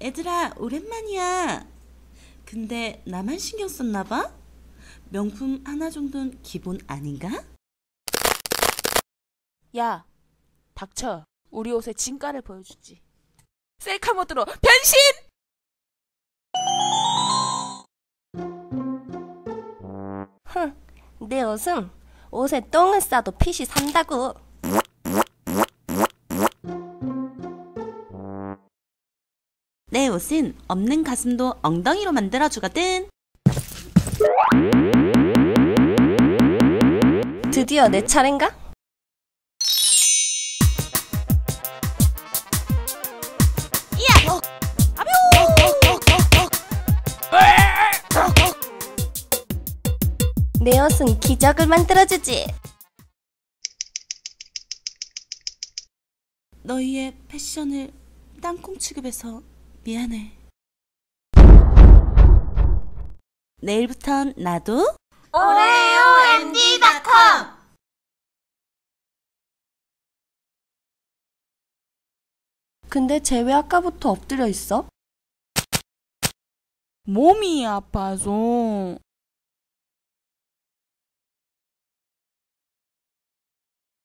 얘들아, 오랜만이야. 근데 나만 신경 썼나 봐? 명품 하나 정도는 기본 아닌가? 야, 닥쳐. 우리 옷의 진가를 보여주지. 셀카 모드로 변신! 흥, 내 옷은 옷에 똥을 싸도 핏이 산다고. 내 옷은 없는 가슴도 엉덩이로 만들어주거든. 드디어 내 차례인가? 내 옷은 기적을 만들어주지. 너희의 패션을 땅콩 취급해서 미안해. 내일부턴 나도 오레오 MD.com 근데 쟤 왜 아까부터 엎드려 있어? 몸이 아파서.